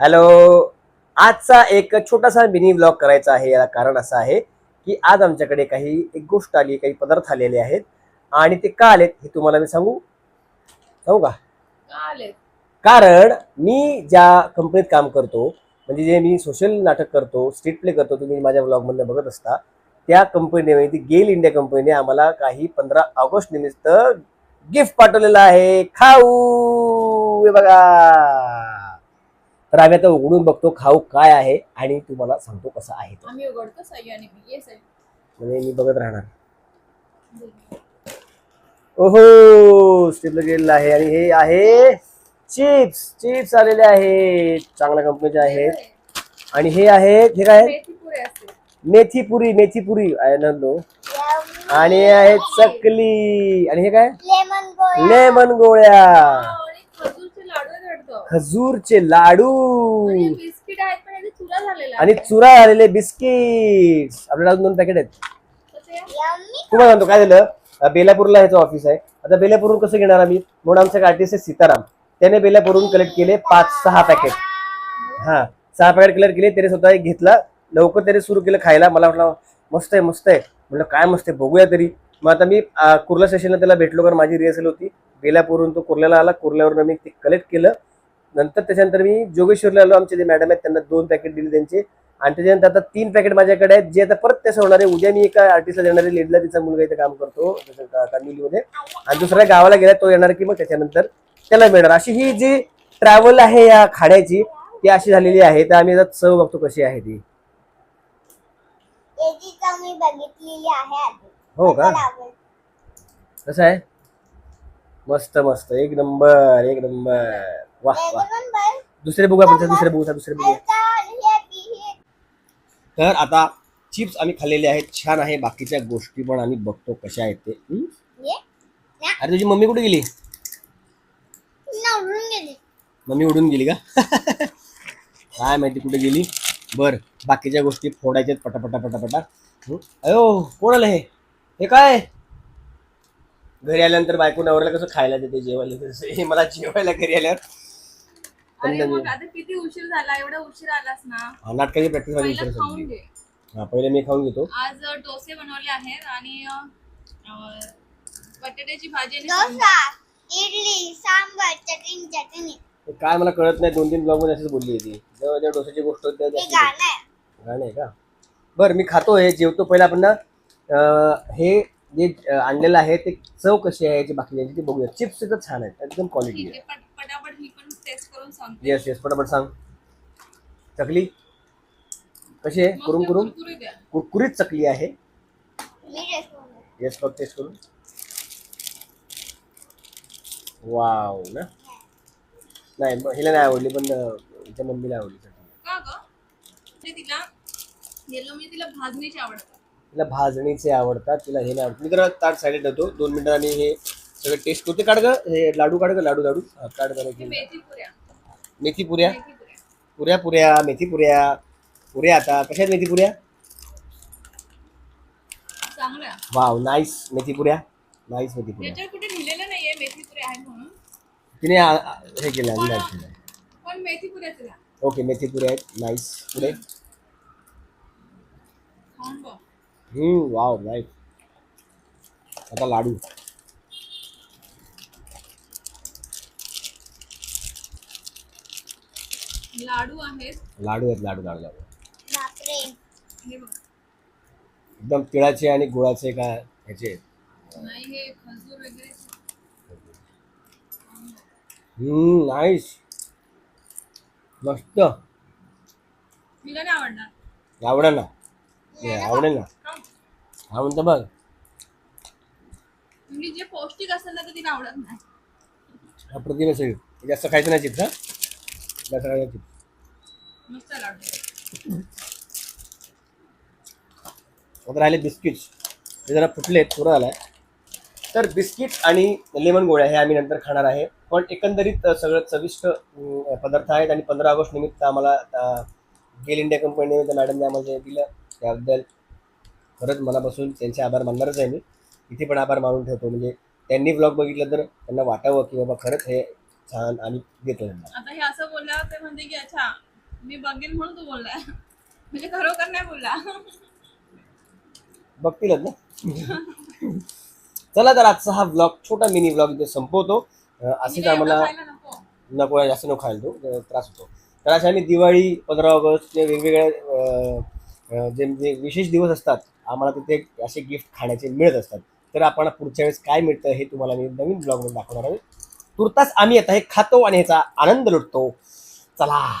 Hello. आजचा एक छोटासा मिनी ब्लॉग करायचा आहे. याला कारण असं आहे की आज आमच्याकडे काही एक गोष्ट आली काही पदार्थ आलेले आहेत आणि ते का आलेत हे तुम्हाला मी सांगू? सांगू का? कारण मी ज्या कंपनीत काम करतो म्हणजे जे मी सोशल नाटक करतो स्ट्रीट प्ले करतो तुम्ही माझ्या ब्लॉगमधनं बघत असता त्या कंपनीने ती गेल इंडिया कंपनीने आम्हाला काही पंधरा ऑगस्ट निमित्त गिफ्ट पाठवलेलं आहे. खाऊ! बघा. तर आम्ही आता उघडून बघतो खाऊ काय आहे आणि तुम्हाला सांगतो कसा आहे तो. आम्ही उघडतो सही आणि मी. ये सही म्हणजे मी बघत राहणार. ओहो स्टेपलर गेलेलं आहे आणि हे आहे चिप्स. चिप्स आलेले आहेत. चांगल्या कंपनीचे आहेत. आणि हे आहेत हे काय? मेथी पुरे असते. मेथी पुरी मेथी पुरी. आय नो आणि हे आहेत चकली. आणि हे काय? लेमन गोळ्या आणि खजूरचे लाडू आहेत वाटतं खजूरचे लाडू. आणि बिस्किट आहेत पण याचा चुरा झालेला आणि आहे. चुरा झालेले बिस्किट आपल्याला अजून दोन पॅकेट आहेत. तुम्हाला सांगतो काय झालं? अं, बेलापूरला ह्याचं ऑफिस आहे. आता बेलापूरहून कसं घेणार आम्ही? म्हणून आमचा आर्टिस्ट आहे सीताराम. त्याने बेलापूरहून कलेक्ट केले पाच सहा पॅकेट हा सहा पॅकेट कलेक्ट केले. त्याने स्वतः एक घेतला. लवकर त्याने सुरू केलं खायला. मला वाटलं मस्त आहे मस्त आहे. म्हटलं काय मस्त आहे बघूया तरी. मग आता मी अं, कुर्ला स्टेशनला त्याला भेटलो कारण माझी रिहर्सल होती. बेलापूरहून तो कुर्ल्याला आला. कुर्ल्यावरून मी ते कलेक्ट केलं. नंतर त्याच्यानंतर मी जोगेश्वरला आलो. आमचे जे मॅडम आहेत त्यांना दोन पॅकेट दिले त्यांचे. आणि त्याच्यानंतर आता तीन पॅकेट माझ्याकडे आहेत जे आता परत तसं होणार आहे. उद्या मी एका आर्टिस्टला देणार आहे लेडला तिचा मुलगा इथे काम करतो कांदिवलीमध्ये आणि दुसऱ्या गावाला गेला तो येणार की मग त्याच्यानंतर त्याला मिळणार. अशी ही जी ट्रॅव्हल आहे या खाण्याची ती अशी झालेली आहे. तर आम्ही आता चव बघतो कशी आहे ती. हो का. कसं आहे? मस्त मस्त. एक नंबर एक नंबर वाह वाह. दुसरे बघू आपण दुसरे बघू दुसरे बघू आता ती- हे तर आता चिप्स आम्ही खाल्लेले आहेत छान आहे बाकीच्या गोष्टी पण आम्ही बघतो कशा आहेत ते. अरे तुझी मम्मी कुठे गेली? मम्मी उडून गेली का? काय माहिती कुठे गेली? बर बाकीच्या गोष्टी फोडायच्यात पटापटा पटापटा? अयो कोण आलं हे? हे काय? घरी आल्यानंतर बायको नवऱ्याला कसं खायला देते जेवायला? हे मला जेवायला घरी आल्यावर अरे मग आता किती उशीर झाला? एवढा उशीर आलास ना? हा, नाटकाची प्रॅक्टिस माझी पहिलं विसरत खाऊन होती. घे. हा पहिले मी खाऊन घेतो. आज अ, डोसे बनवले आहेत आणि अ, अ, बटाट्याची भाजी आणि सांबार. डोसा इडली सांबार चटणी चटणी. काय मला कळत नाही दोन तीन ब्लॉगमध्ये अशीच बोलली होती. जेव्हा जेव्हा डोसाची गोष्ट होती तेव्हा हे जास्त गाणं आहे. गाणं आहे का? बरं मी खातो हे जेवतो. पहिला आपण ना अं, हे जे अं, आणलेलं आहे ते चव कशी आहे याची बाकी ते बघूया. चिप्स तर छान आहेत एकदम क्वालिटी ठीक आहे आहे. पट- पटापट ही पण टेस्ट करून सांगते येस येस पटापट सांग. चकली? कशी आहे? कुरुम कुरुम? कुरकुरीत चकली आहे. मी टेस्ट करून येस बघ टेस्ट करून. वाव ना? नाही म- हिला नाही आवडली पण अं, हिच्या मम्मीला आवडली चटणी. का ग? म्हणजे तिला येलो मी तिला भाजणीची आवडतात. तिला भाजणीचे आवडतात तिला हे नाही आवडत. मी तर ताट साईड ठेवतो. दोन मिनिटं आणि हे सगळं टेस्ट करते काढ ग हे लाडू काढ ग लाडू लाडू. हा, काढ जरा हे की. मेथी पुऱ्या मेथी पुऱ्या मेथी पुऱ्या पुऱ्या पुऱ्या मेथी पुऱ्या पुऱ्या आता. कशा आहेत मेथी पुऱ्या चांगलं आहे. वाव नाईस मेथी पुऱ्या नाईस मेथी पुऱ्या याच्यावर कुठे लिहिलेलं नाहीये मेथी पुऱ्या आहेत म्हणून. तिने आ- आ- हे केलं आणि नाही केलं पण मेथी पुऱ्याच द्या ओके मेथी पुऱ्या आहेत. नाईस पुढे? खाऊन बघ हम्म वाव नाईस आता लाडू. लाडू आहेत. लाडू आहेत लाडू लाडू लाडू. बापरे. हे बघ. एकदम तिळाचे आणि गुळाचे का ह्याचे? आहेत. नाही हे खजूर वगैरे. हम्म नाईस मस्त. तिला नाही आवडणार? आवडेल ना? हे आवडेल ना? हा. म्हणतो बघ. म्हणजे जे पौष्टिक असेल ना ते तिला आवडत नाही. हा प्रतिमा सगळी. जास्त खायचं नाही चिप्स हा जास्त खायचं आता राहिले बिस्किट्स. ते जरा फुटले थोडं आलाय तर बिस्किट आणि लेमन गोळ्या हे आम्ही नंतर खाणार आहे. पण एकंदरीत सगळं चविष्ट पदार्थ आहेत आणि पंधरा ऑगस्ट निमित्त आम्हाला गेल इंडिया कंपनीने त्या मॅडमने आम्हाला जे दिलं त्याबद्दल खरंच मनापासून त्यांचे आभार मानणारच आहे मी. इथे पण आभार मानून ठेवतो. म्हणजे त्यांनी ब्लॉग बघितलं तर त्यांना वाटावं की बाबा खरंच हे छान आणि देतो त्यांना बोलल्यावर ते म्हणते की अच्छा मी बघेन म्हणून तू बोललाय म्हणजे खरोखर नाही बोलला. बघतीलच ना चला तर आजचा हा ब्लॉग छोटा मिनी ब्लॉग इथे संपवतो. असेच म्हणजे आम्हाला नको. जास्त नको खायला तो. त्रास होतो. तर अशा आम्ही दिवाळी पंधरा ऑगस्ट जे वेगवेगळे अं, अं, जे जे विशेष दिवस असतात आम्हाला तिथे असे गिफ्ट खाण्याचे मिळत असतात. तर आपण पुढच्या वेळेस काय मिळतं हे तुम्हाला मी नवीन ब्लॉगमध्ये दाखवणार आहे. तुर्तास आम्ही आता हे खातो आणि ह्याचा आनंद लुटतो. चला.